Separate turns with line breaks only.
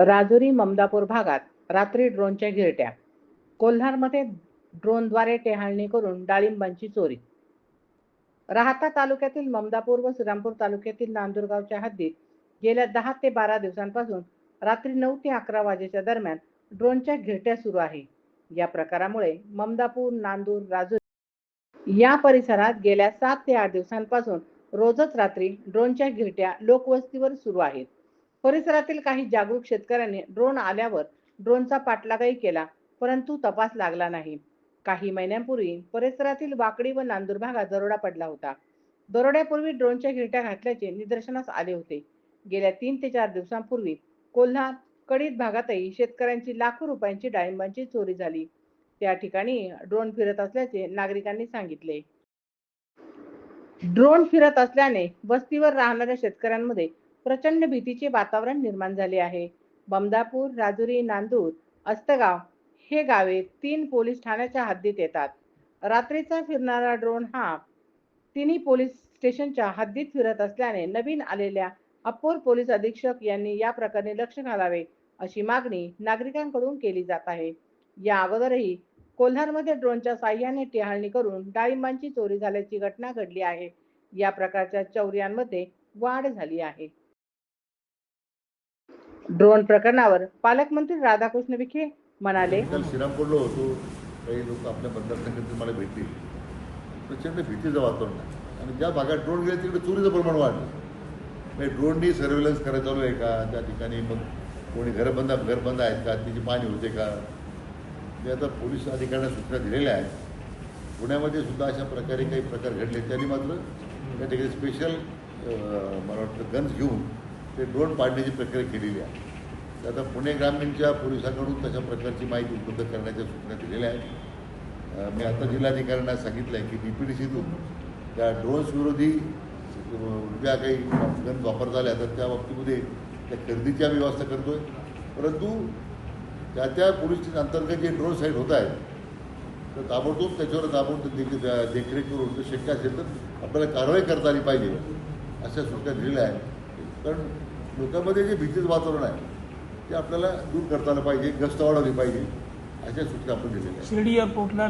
राजुरी ममदापूर भागात रात्री ड्रोनच्या गिरट्या. कोल्हारमध्ये ड्रोनद्वारे टेहाळणी करून डाळिंबांची चोरी. राहता तालुक्यातील ममदापूर व श्रीरामपूर तालुक्यातील नांदुरगावच्या हद्दीत गेल्या दहा ते बारा दिवसांपासून रात्री नऊ ते अकरा वाजेच्या दरम्यान ड्रोनच्या गिरट्या सुरू आहे. या प्रकारामुळे ममदापूर नांदूर राजुरी या परिसरात गेल्या सात ते आठ दिवसांपासून रोजच रात्री ड्रोनच्या गिरट्या लोकवस्तीवर सुरू आहेत. परिसरातील काही जागरूक शेतकऱ्यांनी ड्रोन आल्यावर ड्रोनचा पाठलागही केला परंतु तपास लागला नाही. काही महिन्यांपूर्वी परिसरातील वाकडी व नांदूर भागात दरोडा पडला होता. दरोड्यापूर्वी ड्रोनच्या गिरट्या घातल्याचे निदर्शनास आले होते. गेल्या तीन ते चार दिवसांपूर्वी कोल्हा कडीत भागातही शेतकऱ्यांची लाखो रुपयांची डाळिंबांची चोरी झाली. त्या ठिकाणी ड्रोन फिरत असल्याचे नागरिकांनी सांगितले. ड्रोन फिरत असल्याने वस्तीवर राहणाऱ्या शेतकऱ्यांमध्ये प्रचंड भीतीचे वातावरण निर्माण झाले आहे. बमदापूर राजुरी नांदूर अस्तगाव हे गावे तीन पोलीस ठाण्याच्या हद्दीत येतात. रात्रीचा फिरणारा ड्रोन हा तिन्ही पोलीस स्टेशनच्या हद्दीत फिरत असल्याने नवीन आलेल्या अप्पोर पोलीस अधीक्षक यांनी या प्रकरणी लक्ष घालावे अशी मागणी नागरिकांकडून केली जात आहे. या अगोदरही कोल्हारमध्ये ड्रोनच्या साह्याने टेहाळणी करून डाळिंबांची चोरी झाल्याची घटना घडली आहे. या प्रकारच्या चौर्यांमध्ये वाढ झाली आहे. ड्रोन प्रकरणावर पालकमंत्री राधाकृष्ण विखे म्हणाले
काल श्रीरामपूरला होतो काही लोक आपल्या मतदारसंघातील मला भेटतील प्रचंड भीतीचं वातावरण आहे. आणि ज्या भागात ड्रोन गेले तिकडे चोरीचं प्रमाण वाढलं. म्हणजे ड्रोननी सर्व्हेलन्स करायला चालू आहे का? त्या ठिकाणी मग कोणी घर बंद घर बंद आहेत का? तिची पाणी होते का? ते आता पोलीस अधिकाऱ्यांना सूचना दिलेल्या आहेत. पुण्यामध्ये सुद्धा अशा प्रकारे काही प्रकार घडले त्यांनी मात्र त्या ठिकाणी स्पेशल मला वाटतं गन्स घेऊन ते ड्रोन पाडण्याची प्रक्रिया केलेली आहे. तर आता पुणे ग्रामीणच्या पोलिसांकडून तशा प्रकारची माहिती उपलब्ध करण्याच्या सूचना दिलेल्या आहेत. मी आता जिल्हाधिकाऱ्यांना सांगितलं आहे की डी पी डी सीतून त्या ड्रोन्स विरोधी ज्या काही गन वापर झाल्या तर त्या बाबतीमध्ये त्या खरेदीची आम्ही व्यवस्था आहे परंतु त्या त्या पोलीस अंतर्गत जे ड्रोन साईड होत आहेत तर ताबडतोब त्याच्यावर ताबडतोब देख देखरेख करून जर शक्य असेल तर आपल्याला कारवाई करता आली पाहिजे अशा सूचना दिलेल्या आहेत. कारण लोकांमध्ये जे भीतीचं वातावरण आहे ते आपल्याला दूर करता आलं पाहिजे गस्त वाढवली पाहिजे अशा सूचना आपण दिलेल्या
शिर्डी एअरपोर्टला